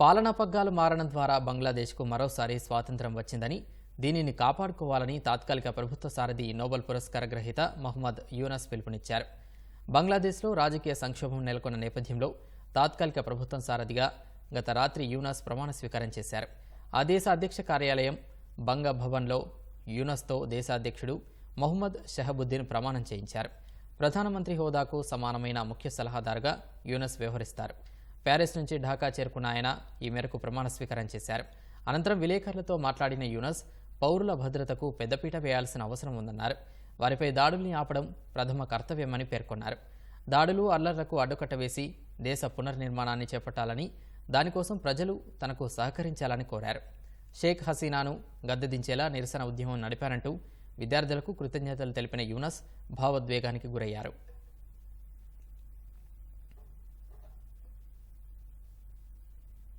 పాలనా పగ్గాలు మారడం ద్వారా బంగ్లాదేశ్కు మరోసారి స్వాతంత్రం వచ్చిందని దీనిని కాపాడుకోవాలని తాత్కాలిక ప్రభుత్వ సారథి నోబెల్ పురస్కార గ్రహీత మహమ్మద్ యూనస్ పిలుపునిచ్చారు. బంగ్లాదేశ్లో రాజకీయ సంక్షోభం నెలకొన్న నేపథ్యంలో తాత్కాలిక ప్రభుత్వం సారథిగా గత రాత్రి యూనస్ ప్రమాణ స్వీకారం చేశారు. ఆ దేశ అధ్యక్ష కార్యాలయం బంగ భవన్లో యూనస్తో దేశాధ్యక్షుడు మొహమ్మద్ షహబుద్దీన్ ప్రమాణం చేయించారు. ప్రధానమంత్రి హోదాకు సమానమైన ముఖ్య సలహాదారుగా యూనస్ వ్యవహరిస్తారు. ప్యారిస్ నుంచి ఢాకా చేరుకున్న ఆయన ఈ మేరకు ప్రమాణ స్వీకారం చేశారు. అనంతరం విలేకరులతో మాట్లాడిన యూనస్ పౌరుల భద్రతకు పెద్దపీట వేయాల్సిన అవసరం ఉందన్నారు. వారిపై దాడుల్ని ఆపడం ప్రథమ కర్తవ్యమని పేర్కొన్నారు. దాడులు అల్లర్లకు అడ్డుకట్ట వేసి దేశ పునర్నిర్మాణాన్ని చేపట్టాలని దానికోసం ప్రజలు తనకు సహకరించాలని కోరారు. షేక్ హసీనాను గద్దెదించేలా నిరసన ఉద్యమం నడిపారంటూ విద్యార్థులకు కృతజ్ఞతలు తెలిపిన యూనస్ భావోద్వేగానికి గురయ్యారు.